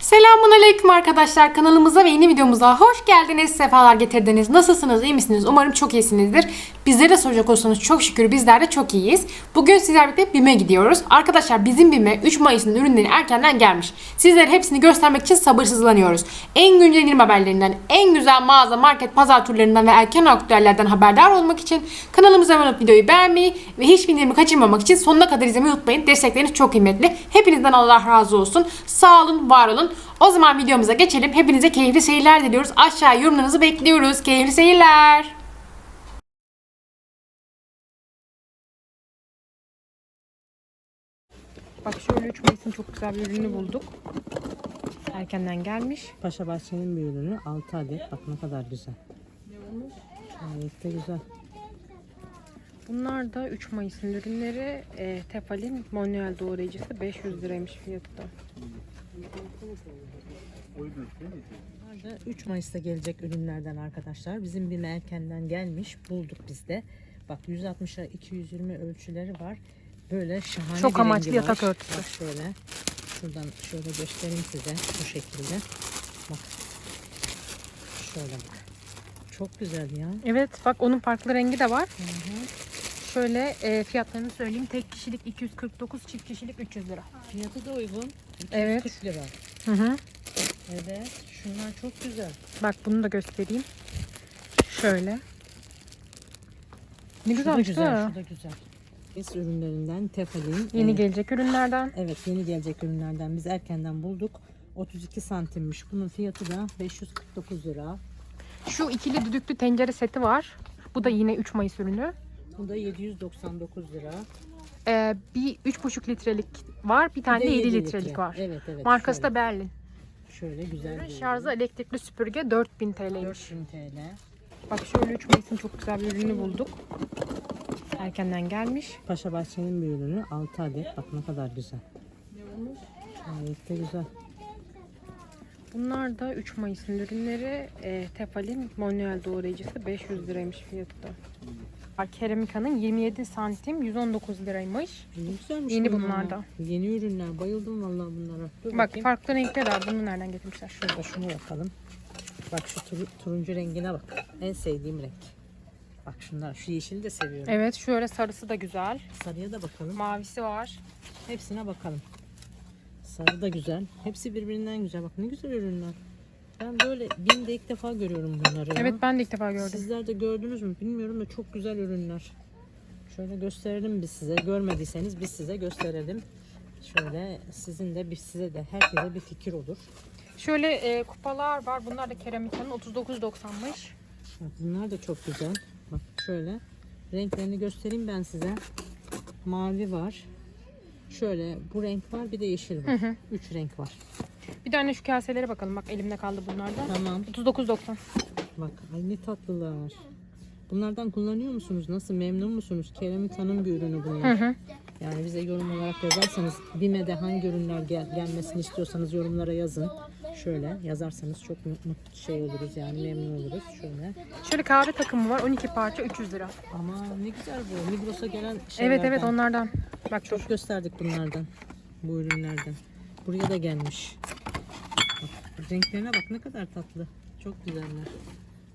Selamun Aleyküm arkadaşlar kanalımıza ve yeni videomuza hoş geldiniz, sefalar getirdiniz. Nasılsınız, iyi misiniz? Umarım çok iyisinizdir. Bizlere de soracak olursanız çok şükür bizler de çok iyiyiz. Bugün sizlerle birlikte BİM'e gidiyoruz. Arkadaşlar bizim BİM'e 3 Mayıs'ın ürünleri erkenden gelmiş. Sizlere hepsini göstermek için sabırsızlanıyoruz. En güncel indirim haberlerinden, en güzel mağaza, market, pazar turlarından ve erken aktüellerden haberdar olmak için kanalımıza abone olup videoyu beğenmeyi ve hiçbir indirimi kaçırmamak için sonuna kadar izlemeyi unutmayın. Destekleriniz çok kıymetli. Hepinizden Allah razı olsun. Sağ olun, var olun. O zaman videomuza geçelim. Hepinize keyifli seyirler diliyoruz. Aşağı yorumlarınızı bekliyoruz. Keyifli seyirler. Bak şöyle 3 Mayıs'ın çok güzel bir ürünü bulduk. Erkenden gelmiş. Paşa Bahçe'nin bir ürünü 6 adet. Bak ne kadar güzel. Gayet de güzel. Bunlar da 3 Mayıs'ın ürünleri. E, Tefal'in manuel doğrayıcısı 500 liraymış fiyatı da. Bunlar da 3 Mayıs'ta gelecek ürünlerden arkadaşlar. Bizim bir erkenden gelmiş. Bulduk biz de. Bak 160'a 220 ölçüleri var. Böyle şahane Çok bir amaçlı yatak örtüsü. Bak şöyle. Şuradan şöyle göstereyim size. Bu şekilde. Bak. Şöyle bak. Çok güzel ya. Evet bak onun farklı rengi de var. Şöyle e, fiyatlarını söyleyeyim. Tek kişilik 249, çift kişilik 300 lira. Fiyatı da uygun. Evet. 240 lira. Hı hı. Evet. Şunlar çok güzel. Bak bunu da göstereyim. Şöyle. Ne Şu da güzelmiş güzel, şu da güzel. Biz ürünlerinden Tefal'in Yeni gelecek ürünlerden. Evet yeni gelecek ürünlerden biz erkenden bulduk. 32 santimmiş. Bunun fiyatı da 549 lira. Şu ikili düdüklü tencere seti var. Bu da yine 3 Mayıs ürünü. Bu da 799 lira. Ee, bir 3,5 litrelik var. Bir tane de de 7 yedi litrelik litre. var. Evet evet. Markası şöyle, da Berlin. şöyle güzel bir Şarjı elektrikli süpürge 4000 TL'ymiş. 4000 TL. Bak şöyle 3 Mayıs'ın çok güzel bir ürünü bulduk. Erkenden gelmiş. Paşa Bahçe'nin bir ürünü 6 adet. Bak ne kadar güzel. Gayet de güzel. Bunlar da 3 Mayıs'ın ürünleri. E, Tefal'in manuel doğrayıcısı 500 liraymış fiyatı da. Keramika'nın 27 santim 119 liraymış. Ne güzelmiş Yeni bunlar. bunlar da. Yeni ürünler. Bayıldım vallahi bunlara. Dur Bak bakayım. farklı renkler var. Bunu nereden getirmişler? Şurada şunu bakalım. Bak şu turu- turuncu rengine bak. En sevdiğim renk. Bak şunlar. Şu yeşili de seviyorum. Evet şöyle sarısı da güzel. Sarıya da bakalım. Mavisi var. Hepsine bakalım. Sarı da güzel. Hepsi birbirinden güzel. Bak ne güzel ürünler. Ben böyle BİM'de ilk defa görüyorum bunları. ya. Evet ben de ilk defa gördüm. Sizler de gördünüz mü bilmiyorum da çok güzel ürünler. Şöyle gösterelim biz size. Görmediyseniz biz size gösterelim. Şöyle sizin de bir size de herkese bir fikir olur. Şöyle e, kupalar var. Bunlar da Keramika'nın 39.90'mış. Bak bunlar da çok güzel. Bak şöyle renklerini göstereyim ben size. Mavi var. Şöyle bu renk var bir de yeşil var. Üç renk var. Bir tane şu kaselere bakalım. Bak elimde kaldı bunlardan. Tamam. 39.90. Bak ay ne tatlılar. Bunlardan kullanıyor musunuz? Nasıl memnun musunuz? Keramika'nın bir ürünü bunlar. Hı hı. Yani bize yorum olarak yazarsanız BİM'e hangi ürünler gel- gelmesini istiyorsanız yorumlara yazın. Şöyle yazarsanız çok mutlu şey oluruz yani memnun oluruz. Şöyle. Şöyle kahve takımı var. 12 parça 300 lira. Ama ne güzel bu. Migros'a gelen şeylerden. Evet evet onlardan. Bak dur. Çok gösterdik bunlardan. Bu ürünlerden. Buraya da gelmiş. Bak, renklerine bak ne kadar tatlı. Çok güzeller.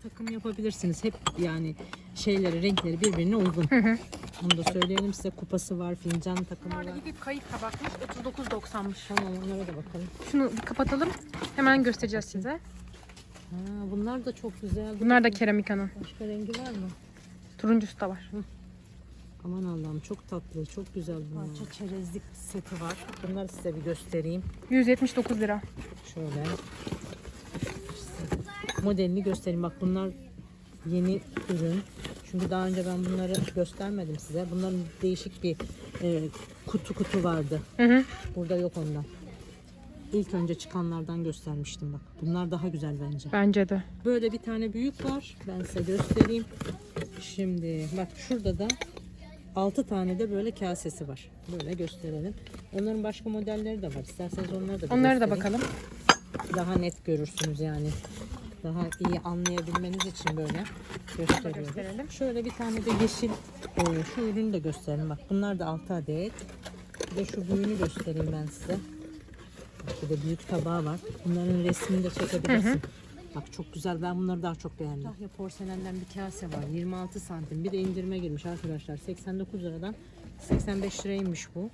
Takım yapabilirsiniz. Hep yani şeyleri, renkleri birbirine uygun. Onu da söyleyelim size. Kupası var, fincan takımı var. Bunlarda bir kayık tabakmış. 39.90'mış. Tamam onlara da bakalım. Şunu bir kapatalım. Hemen göstereceğiz size. Ha, bunlar da çok güzel. Bunlar da Keramika'nın. Başka rengi var mı? Turuncusu da var. Aman Allah'ım çok tatlı, çok güzel bunlar. Parça çerezlik seti var. Bunları size bir göstereyim. 179 lira. Şöyle. Modelini göstereyim. Bak bunlar yeni ürün. Çünkü daha önce ben bunları göstermedim size. Bunların değişik bir e, kutu kutu vardı. Hı hı. Burada yok ondan. İlk önce çıkanlardan göstermiştim bak. Bunlar daha güzel bence. Bence de. Böyle bir tane büyük var. Ben size göstereyim. Şimdi bak şurada da 6 tane de böyle kasesi var. Böyle gösterelim. Onların başka modelleri de var. İsterseniz onları da Onları da göstereyim. bakalım. Daha net görürsünüz yani. Daha iyi anlayabilmeniz için böyle gösteriyorum. Şöyle bir tane de yeşil e, şu ürünü de gösterelim. Bak bunlar da 6 adet. Bir de şu büyüğünü göstereyim ben size. Bir de büyük tabağı var. Bunların resmini de çekebilirsin. Bak çok güzel. Ben bunları daha çok beğendim. Tahya porselenden bir kase var. 26 santim. Bir de indirime girmiş arkadaşlar. 89 liradan 85 liraymış bu.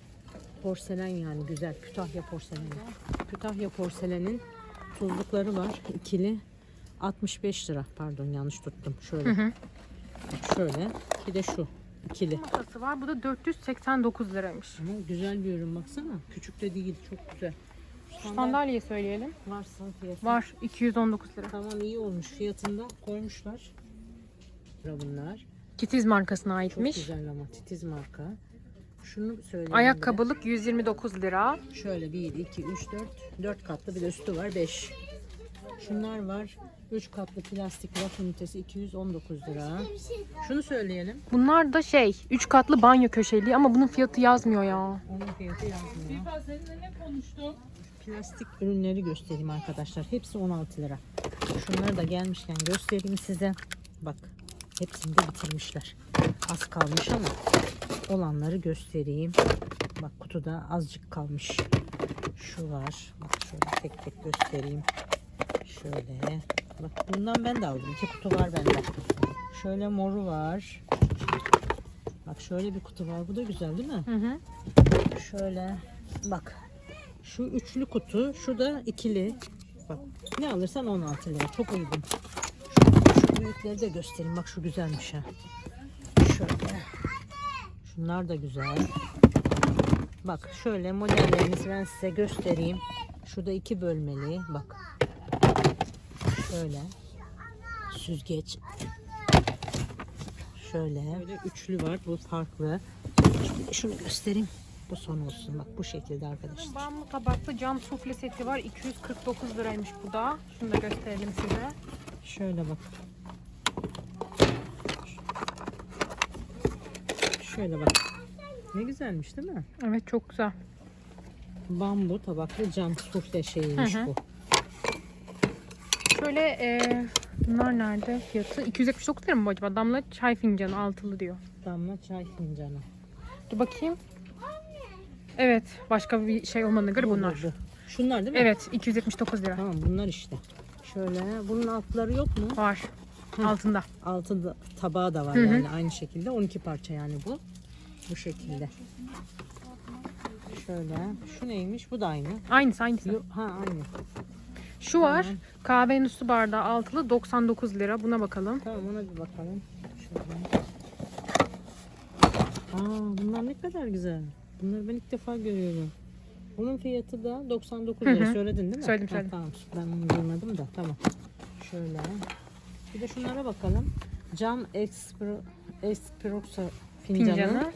Porselen yani güzel. Kütahya porseleni. Kütahya porselenin tuzlukları var. ikili. 65 lira. Pardon yanlış tuttum. Şöyle. Bak şöyle. Bir de şu. ikili. Masası var. Bu da 489 liraymış. Ama güzel bir ürün baksana. Küçük de değil. Çok güzel. Sandalye söyleyelim. varsa fiyatı. Var 219 lira. Tamam iyi olmuş. Fiyatında koymuşlar. Bunlar. Kitiz markasına Çok aitmiş. güzel ama titiz marka. Şunu söyleyeyim. Ayakkabılık 129 lira. de. Şöyle 1, 2, 3, 4. 4 katlı bir de üstü var 5. Şunlar var. 3 katlı plastik raf ünitesi 219 lira. Şunu söyleyelim. Bunlar da şey 3 katlı banyo köşeli ama bunun fiyatı yazmıyor ya. Onun fiyatı yazmıyor. Plastik ürünleri göstereyim arkadaşlar. Hepsi 16 lira. Şunları da gelmişken göstereyim size. Bak hepsini de bitirmişler. Az kalmış ama olanları göstereyim. Bak kutuda azıcık kalmış. Şu var. Bak şöyle tek tek göstereyim. Şöyle. Bak bundan ben de aldım. İki kutu var bende. Şöyle moru var. Bak şöyle bir kutu var. Bu da güzel değil mi? Hı hı. Şöyle bak. Şu üçlü kutu, şu da ikili. Bak ne alırsan 16 lira. Çok uygun. Şu, şu büyükleri de göstereyim. Bak şu güzelmiş ha. Şöyle. Şunlar da güzel. Bak şöyle modellerinizi ben size göstereyim. Şurada iki bölmeli. Bak. Şöyle. Süzgeç. Şöyle. Böyle üçlü var. Bu farklı. Şimdi şunu göstereyim. Bu son olsun. Bak bu şekilde arkadaşlar. Bambu tabaklı cam sufle seti var. 249 liraymış bu da. Şunu da gösterelim size. Şöyle bak. Şöyle bak. Ne güzelmiş değil mi? Evet çok güzel. Bambu tabaklı cam sufle şeyiymiş Hı hı. bu. Şöyle e, bunlar nerede fiyatı? 279 lira mı bu acaba? Damla çay fincanı altılı diyor. Damla çay fincanı. Dur bakayım. Evet başka bir şey olmadığına göre Bu, bu, bunlar. bu. Şunlar değil mi? Evet 279 lira. Tamam bunlar işte. Şöyle bunun altları yok mu? Var. Altında. Altında tabağı da var Hı hı. yani aynı şekilde 12 parça yani bu. Bu şekilde. Şöyle. Şu neymiş? Bu da aynı. Aynısı aynısı. Yo- Ha aynı. Şu var. Tamam. Kahvenin üstü bardağı altılı 99 lira. Buna bakalım. Tamam ona bir bakalım. Şöyle. Aa bunlar ne kadar güzel. Bunları ben ilk defa görüyorum. Bunun fiyatı da 99 Hı lira. hı. Söyledin değil mi? Söyledim, Ha, söyledim. Tamam ben bunu duymadım da tamam. Şöyle. Bir de şunlara bakalım. Cam Espro, Espresso fincanı. Fincanı.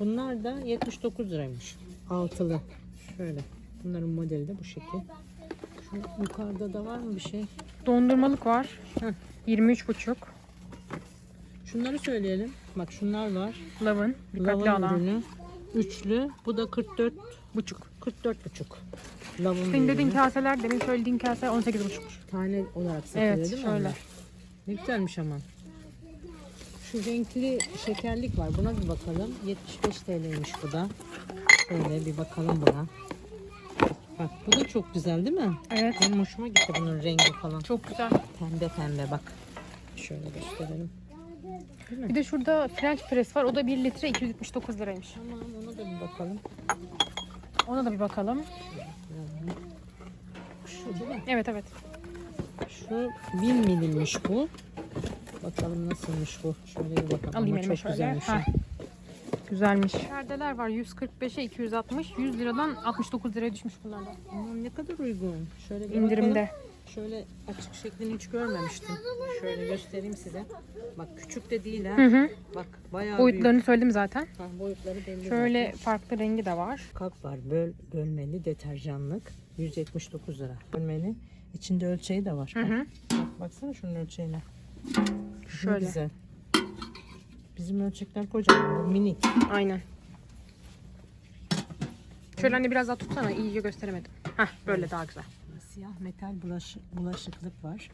Bunlar da 79 liraymış. Altılı. Şöyle. Bunların modeli de bu şekil. Yukarıda da var mı bir şey? Dondurmalık var. Heh. 23,5. Şunları söyleyelim. Bak şunlar var. Lavın. Dikkatli Lavın alan. ürünü. Üçlü. Bu da 44 Buçuk. 44 buçuk. Lavın Senin dediğin kaseler, demin söylediğin kaseler 18,5. Tane olarak satılıyor Evet, değil mi şöyle. onlar? Ne güzelmiş ama. Şu renkli şekerlik var. Buna bir bakalım. 75 TL'ymiş bu da. Şöyle bir bakalım buna. Bak bu da çok güzel değil mi? Evet. Benim hoşuma gitti bunun rengi falan. Çok güzel. Pembe pembe bak. Şöyle gösterelim. Bir de şurada French press var. O da 1 litre 279 liraymış. Tamam ona da bir bakalım. Ona da bir bakalım. Şu değil mi? Evet evet. Şu 1000 milimmiş bu. Bakalım nasılmış bu. Şöyle bir bakalım. Alayım Ama elime çok şöyle. güzelmiş. Ha. Güzelmiş. Perdeler var 145'e 260. 100 liradan 69 liraya düşmüş bunlardan. Aman ne kadar uygun. Şöyle bir İndirimde. bakalım. Şöyle açık şeklini hiç görmemiştim. Şöyle göstereyim size. Bak küçük de değil ha. Hı hı. Bak bayağı Boyutlarını söyledim zaten. büyük. Ha, boyutları belli Şöyle zaten. farklı rengi de var. Kap var. Böl, bölmeli deterjanlık. 179 lira. Bölmeli. İçinde ölçeği de var. Hı hı. Bak, baksana şunun ölçeğine. Ne Şöyle. güzel. Bizim ölçekler kocaman. Minik. Aynen. Şöyle hani biraz daha tutsana iyice gösteremedim. Heh böyle daha güzel. Siyah metal bulaş, bulaşıklık var.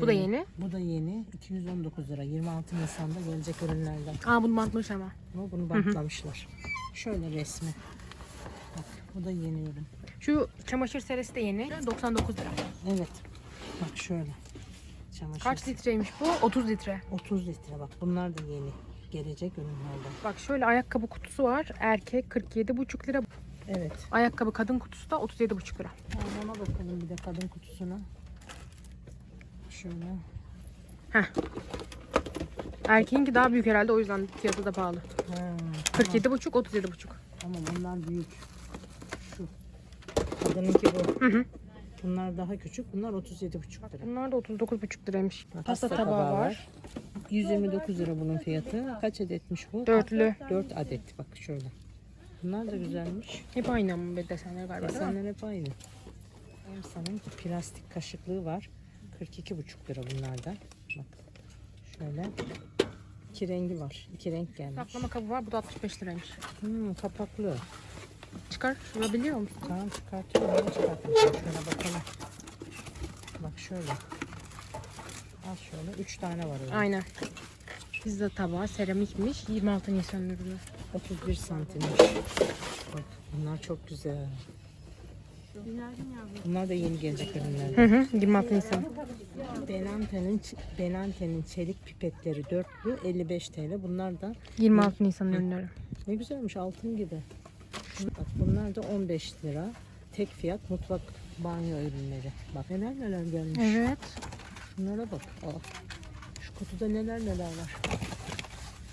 Bu da Ee, yeni. Bu da yeni. 219 lira. 26 Nisan'da gelecek ürünlerden. Aa bunu bantlamış ama. Ama bunu bantlamışlar. Şöyle resmi. Bak bu da yeni ürün. Şu çamaşır serisi de yeni. 99 lira. Evet. Bak şöyle. Çamaşır. Kaç litreymiş bu? 30 litre. 30 litre bak. Bunlar da yeni. Gelecek ürünlerden. Bak şöyle ayakkabı kutusu var. Erkek 47,5 lira. Evet. Ayakkabı kadın kutusu da 37,5 lira. Tamam, ona bakalım bir de kadın kutusuna. Şöyle. Erkeğinki daha büyük herhalde o yüzden fiyatı da pahalı. Ha, 47,5 37,5. tamam bunlar büyük. Şu. Kadınınki bu. Hı hı. Bunlar daha küçük. Bunlar 37,5 lira. Bunlar da 39,5 liraymış. Pasta tabağı var. 129 lira bunun fiyatı. Kaç adetmiş bu? Dörtlü. 4 adet bak şöyle. Bunlar da güzelmiş. Hep aynı ama be desenler galiba? Desenler hep aynı. Emsa'nın plastik kaşıklığı var. 42,5 lira bunlardan. Bak şöyle. İki rengi var. İki renk gelmiş. Saklama kabı var. Bu da 65 liraymış. Hmm, kapaklı. Çıkar. Şurabiliyor musun? Tamam çıkartıyorum. Çıkartmışım? Şöyle bakalım. Bak şöyle. Şöyle. Üç tane var öyle. Aynen. Pizza tabağı seramikmiş. 26 Nisan ürünü. 31 santimmiş. Bak bunlar çok güzel. Bunlar da yeni gelecek ürünler. Hı hı. 26 Nisan. Benante'nin Benante'nin çelik pipetleri dörtlü 55 TL. Bunlar da 26 Nisan ürünleri. ne güzelmiş altın gibi. Bak bunlar da 15 lira. Tek fiyat mutfak banyo ürünleri. Bak neler neler gelmiş. Evet. Şunlara bak. Aa, şu kutuda neler neler var.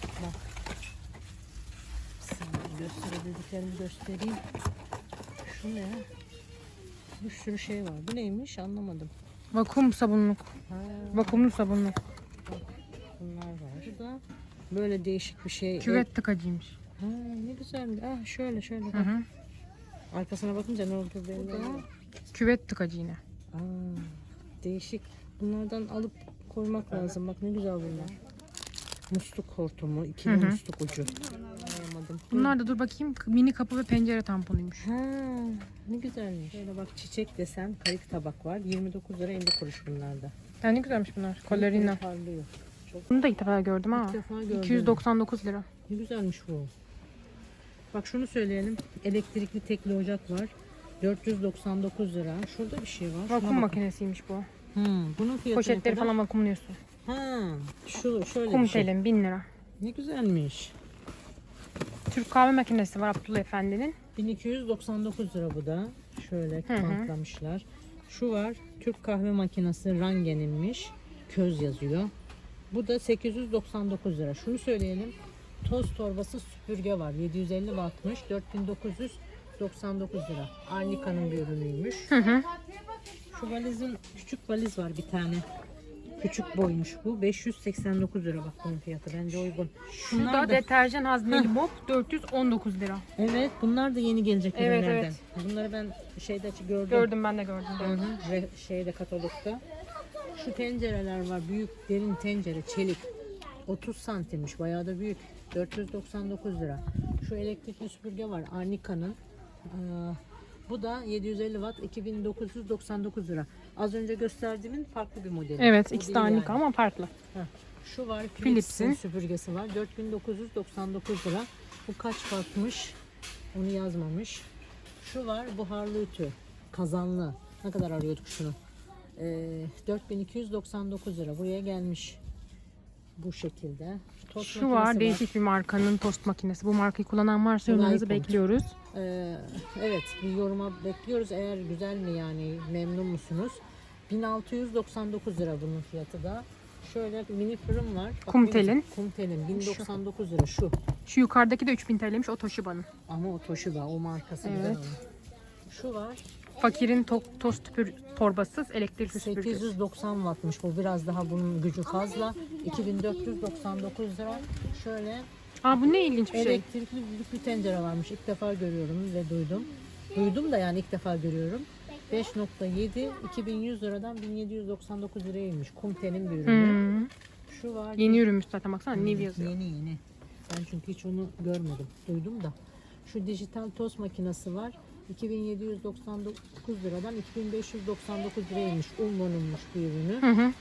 Bak. Sana gösterebildiklerimi göstereyim. Şu ne? Bir sürü şey var. Bu neymiş anlamadım. Vakum sabunluk. Ha, Vakumlu sabunluk. bunlar var. Bu da böyle değişik bir şey. Küvet tıkacıymış. Ha, ne güzel. Ah şöyle şöyle. Hı Bak. hı. Arkasına bakınca ne oldu belli. Küvet tıkacı yine. Aa, değişik. Bunlardan alıp koymak lazım. Bak ne güzel bunlar. Musluk hortumu, ikili Hı hı. musluk ucu. Anlayamadım. Bunlar da dur bakayım mini kapı ve pencere tamponuymuş. Ha, ne güzelmiş. Şöyle bak çiçek desen kayık tabak var. 29 lira 50 kuruş bunlarda. Ya ne güzelmiş bunlar. Kolorina. Parlıyor. Bunu da ilk defa gördüm ha. İlk defa gördüm. 299 lira. Ne güzelmiş bu. Bak şunu söyleyelim. Elektrikli tekli ocak var. 499 lira. Şurada bir şey var. Şuna Vakum bakın. makinesiymiş bu. Hmm, bunun fiyatı ne Poşetleri kadar? falan vakumluyorsun. Ha, şu şöyle Kum bir şey. telim 1000 lira. Ne güzelmiş. Türk kahve makinesi var Abdullah Efendi'nin. 1299 lira bu da. Şöyle hı. bantlamışlar. Şu var. Türk kahve makinesi Rangen'inmiş. Köz yazıyor. Bu da 899 lira. Şunu söyleyelim. Toz torbası süpürge var. 750 wattmış. 4999 lira. Arnica'nın bir ürünüymüş. Hı hı. Şu valizin küçük valiz var bir tane. Küçük boymuş bu. 589 lira bak bunun fiyatı. Bence uygun. Şu da deterjan hazneli mop 419 lira. Evet bunlar da yeni gelecek Evet, ürünlerden. Bunları ben şeyde gördüm. Gördüm ben de gördüm. Hı hı. Ve şeyde katalogda. Şu tencereler var. Büyük derin tencere çelik. 30 santimmiş. Bayağı da büyük. 499 lira. Şu elektrikli süpürge var. Arnica'nın. Ee, bu da 750 watt 2999 lira. Az önce gösterdiğimin farklı bir modeli. Evet ikisi de aynı yani. ama farklı. Heh. Şu var Philips'in. Philips'in süpürgesi var. 4999 lira. Bu kaç wattmış? Onu yazmamış. Şu var buharlı ütü. Kazanlı. Ne kadar arıyorduk şunu? Ee, 4299 lira. Buraya gelmiş. Bu şekilde. Tost Şu var makinesi değişik bir markanın tost makinesi. Bu markayı kullanan varsa yorumlarınızı bekliyoruz. Ee, evet bir yoruma bekliyoruz. Eğer güzel mi yani memnun musunuz? 1699 lira bunun fiyatı da. Şöyle mini fırın var. Bak, Kumtel'in. Kumtel'in 1099 lira şu. Şu yukarıdaki de 3000 TL'ymiş o Toshiba'nın. Ama o Toshiba o markası güzel Evet. onun. Şu var Fakirin to- tost tüpür torbasız elektrikli süpürge. 890 wattmış bu biraz daha bunun gücü fazla. 2499 lira. Şöyle Aa bu ne ilginç bir şey. elektrikli düdüklü tencere varmış. İlk defa görüyorum ve duydum. Duydum da yani ilk defa görüyorum. 5.7 2100 liradan 1799 liraymış. Kumtel'in bir ürünü. Hmm. Şu var. Yeni ürünmüş zaten baksana Niv yazıyor. Yeni yeni. Ben çünkü hiç onu görmedim. Duydum da. Şu dijital tost makinesi var. 2799 liradan 2599 liraymış. Ulman'ınmış bir ürünü. Hı hı.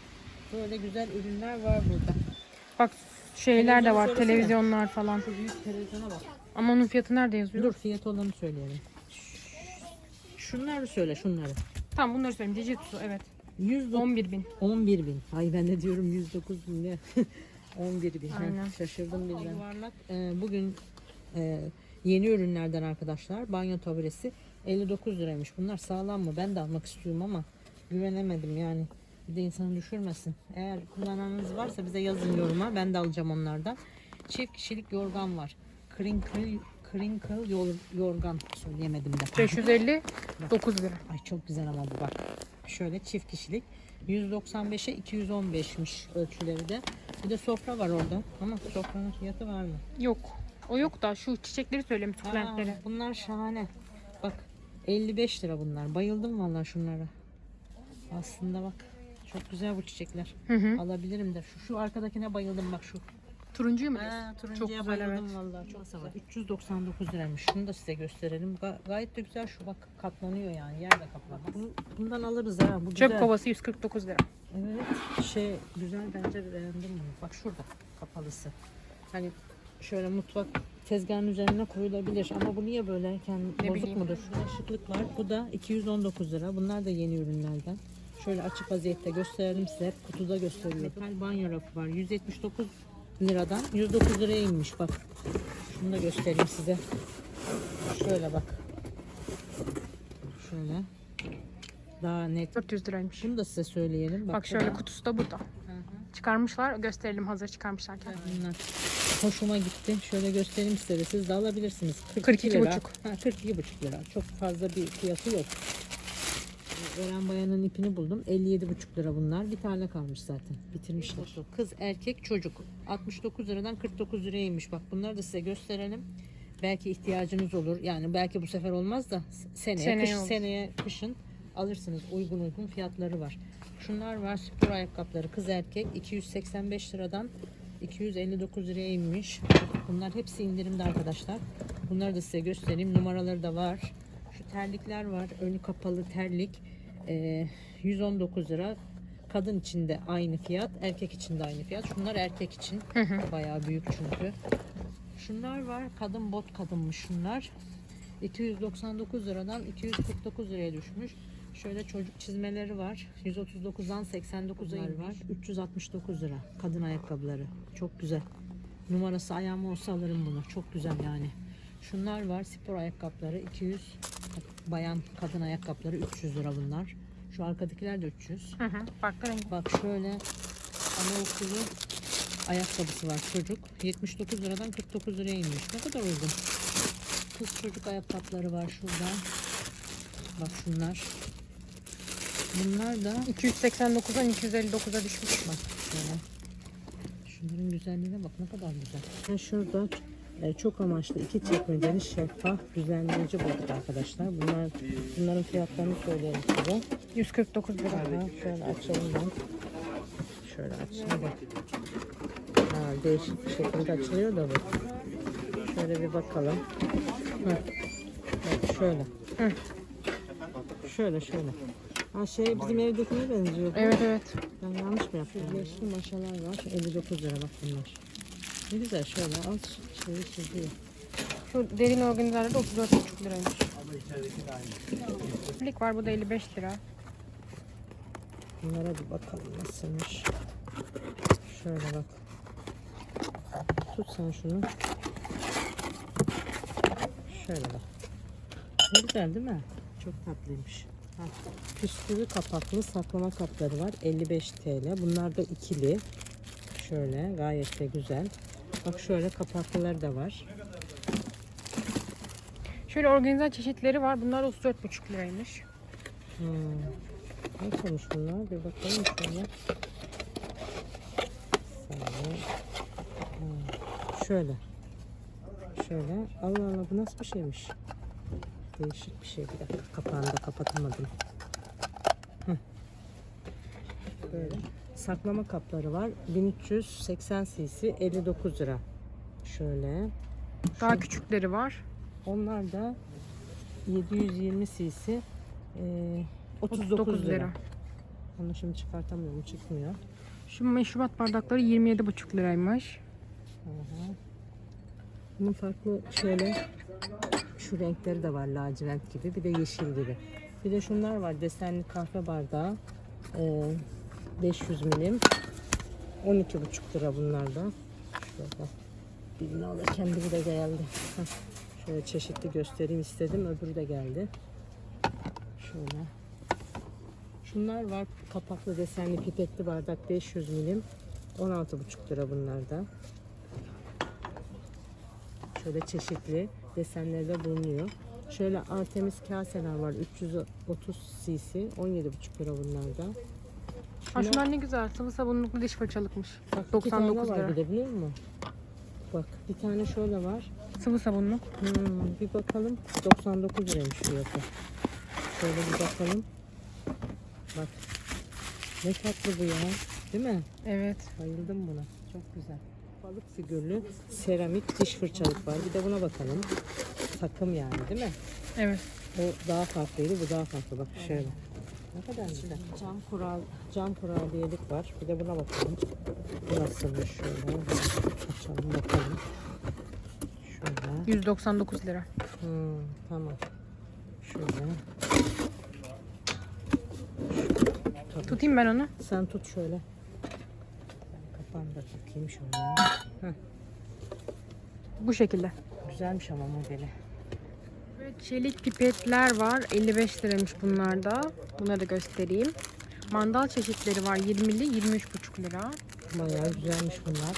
Böyle güzel ürünler var burada. Bak şeyler de var söylesene. televizyonlar falan. Şu büyük televizyona bak. Ama onun fiyatı nerede yazıyor? Dur fiyat olanı söyleyelim. Şu Şunları söyle şunları. Tamam bunları söyleyeyim. Dijitsu evet. 111 11 bin. 11 bin. Ay ben de diyorum 109 bin ne? 11 bin. Ha, Aynen. şaşırdım birden. Yuvarlak. e, bugün e, yeni ürünlerden arkadaşlar. Banyo taburesi 59 liraymış. Bunlar sağlam mı? Ben de almak istiyorum ama güvenemedim yani. Bir de insanı düşürmesin. Eğer kullananınız varsa bize yazın yoruma. Ben de alacağım onlardan. Çift kişilik yorgan var. Crinkle, crinkle yor- yorgan söyleyemedim de. 550 9 lira. Ay çok güzel ama bu bak. Şöyle çift kişilik. 195'e 215'miş ölçüleri de. Bir de sofra var orada. Ama sofranın fiyatı var mı? Yok. O yok da şu çiçekleri söyleyeyim Aa, sukulentleri. bunlar şahane. Bak 55 lira bunlar. Bayıldım vallahi şunlara. Aslında bak. Çok güzel bu çiçekler. Hı hı. Alabilirim de. Şu, şu arkadakine bayıldım bak şu. Turuncuyu mu? Ha, Çok güzel bayıldım evet. vallahi. Çok güzel. 399 liraymış. Şunu da size gösterelim. Ga- gayet de güzel şu bak katlanıyor yani. Yer de kaplamaz. Bunu, bundan alırız ha. Bu Çöp güzel. kovası 149 lira. Evet şey güzel bence beğendim bunu. Bak şurada kapalısı. Hani şöyle mutfak tezgahın üzerine koyulabilir ama bu niye böyle kendi Ne bozuk bileyim. mudur? Bulaşıklık var. Bu da 219 lira. Bunlar da yeni ürünlerden. Şöyle açık vaziyette gösterelim size. Hep kutuda gösteriyor. Metal banyo rafı var. 179 liradan 109 liraya inmiş bak. Şunu da göstereyim size. Şöyle bak. Şöyle. Daha net 400 liraymış. şunu da size söyleyelim. Bak bu şöyle kutusu da burada. Çıkarmışlar. Gösterelim hazır çıkarmışlarken. Bunlar hoşuma gitti. Şöyle göstereyim size de siz de alabilirsiniz. 42 lira. buçuk. Ha, 42 buçuk lira. Çok fazla bir fiyatı yok. Eren Bayan'ın ipini buldum. 57 buçuk lira bunlar. Bir tane kalmış zaten. Bitirmişler. Kız, erkek, çocuk. 69 liradan 49 liraya inmiş. Bak bunları da size gösterelim. Belki ihtiyacınız olur. Yani belki bu sefer olmaz da seneye, Seneye kış, olur. seneye kışın alırsınız. Uygun uygun fiyatları var. Şunlar var spor ayakkabıları. Kız erkek 285 liradan 259 liraya inmiş. Bunlar hepsi indirimde arkadaşlar. Bunları da size göstereyim. Numaraları da var. Şu terlikler var. Önü kapalı terlik. Ee, 119 lira. Kadın için de aynı fiyat. Erkek için de aynı fiyat. Şunlar erkek için. Bayağı büyük çünkü. Şunlar var. Kadın bot kadınmış şunlar. 299 liradan 249 liraya düşmüş. Şöyle çocuk çizmeleri var. 139'dan 89'a var. 369 lira. Kadın ayakkabıları. Çok güzel. Numarası ayağıma olsa alırım bunu. Çok güzel yani. Şunlar var. Spor ayakkabıları 200. Bayan kadın ayakkabıları 300 lira bunlar. Şu arkadakiler de 300. Hı hı. Farklı renk. Bak şöyle anaokulu ayakkabısı var çocuk. 79 liradan 49 liraya inmiş. Ne kadar uygun. Kız çocuk ayakkabıları var şurada. Bak şunlar. Bunlar da 289'dan 259'a düşmüş. bak şöyle. Şunların güzelliğine bak ne kadar güzel. Ha şurada e, çok amaçlı iki çekmeceli şeffaf düzenleyici bulduk arkadaşlar. Bunlar bunların fiyatlarını söyleyeyim size. 149 lira. Şöyle açalım ben. Şöyle açayım bak. Ha, değişik bir şekilde açılıyor da bu. Şöyle bir bakalım. Hı. Bak şöyle. Hı. Şöyle şöyle. Ha şey bizim evdekine benziyor. Evet evet. Ben yanlış mı yaptım? Beşli maşalar var. 59 lira bak bunlar. Ne güzel şöyle az şeyi çiziyor. Şu derin organizerler de 34,5 liraymış. Lik var bu da 55 lira. Bunlara bir bakalım nasılmış. Şöyle bak. Tut sen şunu. Şöyle bak. Ne güzel değil mi? Çok tatlıymış. Püskülü kapaklı saklama kapları var. 55 TL. Bunlar da ikili. Şöyle gayet de güzel. Bak şöyle kapaklılar da var. Şöyle organizer çeşitleri var. Bunlar 34,5 liraymış. Hmm. Nasılmış bunlar? Bir bakalım şöyle. Şöyle. Hmm. Şöyle. Şöyle. Allah Allah bu nasıl bir şeymiş? Değişik bir şey. Bir dakika kapağını da kapatamadım. Heh. Böyle. Saklama kapları var. 1380 cc 59 lira. Şöyle. Daha küçükleri var. Onlar da 720 cc e, 39, 39 lira. lira. Onu şimdi çıkartamıyorum çıkmıyor. Şu meşrubat bardakları 27,5 liraymış. Bunun farklı şöyle şu renkleri de var lacivert gibi bir de yeşil gibi. Bir de şunlar var. Desenli kahve bardağı. Ee, 500 milim. 12,5 lira bunlar da. Şurada. Birini alırken biri de geldi. Şöyle çeşitli göstereyim istedim. Öbürü de geldi. Şöyle. Şunlar var. Kapaklı desenli pipetli bardak 500 milim. 16,5 lira bunlar da. Şöyle çeşitli desenleri de bulunuyor. Şöyle Artemis kaseler var. 330 cc. 17,5 lira bunlar da. Ha, Şuna- şunlar ne güzel. Sıvı sabunluklu diş fırçalıkmış. Bak iki tane 99 var lira. bir de biliyor musun? Bak bir tane şöyle var. Sıvı sabunlu. Hmm, bir bakalım. 99 liraymış fiyatı. Şöyle bir bakalım. Bak. Ne tatlı bu ya. Değil mi? Evet. Bayıldım buna. Çok güzel. Balık figürlü seramik diş fırçalık var. Bir de buna bakalım. Takım yani değil mi? Evet. O daha farklıydı, bu daha farklı. Bak şöyle. Ne kadar güzel. Cam kural, cam kurabiyelik var. Bir de buna bakalım. Bu nasılmış şöyle. Açalım bakalım. Şöyle. 199 lira. Hmm, tamam. Şöyle. Tutayım ben onu. Sen tut şöyle. Kapağını da takayım şöyle. Heh, Bu şekilde. güzelmiş ama modeli. Böyle çelik pipetler var. 55 liraymış bunlar da. Bunları da göstereyim. Mandal çeşitleri var. 20'li 23,5 lira. Bayağı güzelmiş bunlar.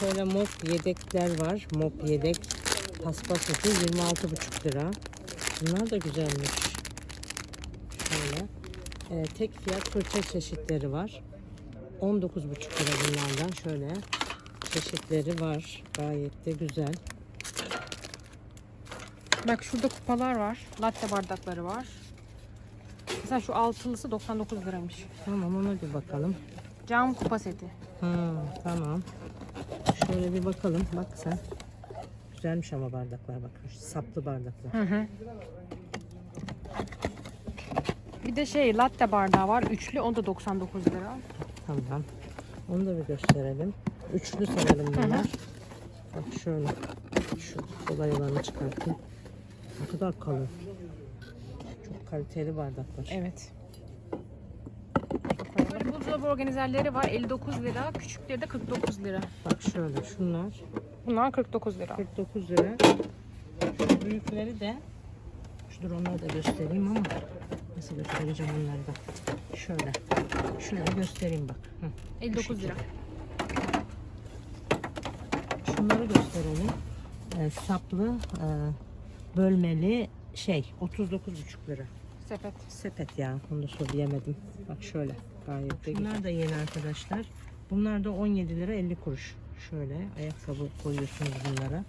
Şöyle mop yedekler var. Mop yedek. Paspas seti 26,5 lira. Bunlar da güzelmiş. Şöyle. Ee, tek fiyat fırça çeşitleri var. 19,5 lira bunlardan. Şöyle çeşitleri var. Gayet de güzel. Bak şurada kupalar var. Latte bardakları var. Mesela şu altılısı 99 liraymış. Tamam ona bir bakalım. Cam kupa seti. Ha, tamam. Şöyle bir bakalım. Bak sen. Güzelmiş ama bardaklar bak. Şu saplı bardaklar. Hı hı. Bir de şey latte bardağı var. Üçlü o da 99 lira. Tamam. Onu da bir gösterelim. Üçlü sanırım bunlar. Bak şöyle. Şu kolay olanı çıkartayım. Ne kadar kalın. Çok kaliteli bardaklar. Evet. Böyle buzdolabı organizerleri var. 59 lira. Küçükleri de 49 lira. Bak şöyle şunlar Bunlar 49 lira. 49 lira. Şu büyükleri de şu dur onları da göstereyim ama nasıl göstereceğim onları da. Şöyle. Şöyle göstereyim bak. Hı. 59 lira. Şunları gösterelim. Ee, saplı e, bölmeli şey 39,5 lira. Sepet. Sepet ya onu da söyleyemedim. Bak şöyle gayet de Bunlar da yeni arkadaşlar. Bunlar da 17 lira 50 kuruş. Şöyle ayakkabı koyuyorsunuz bunlara.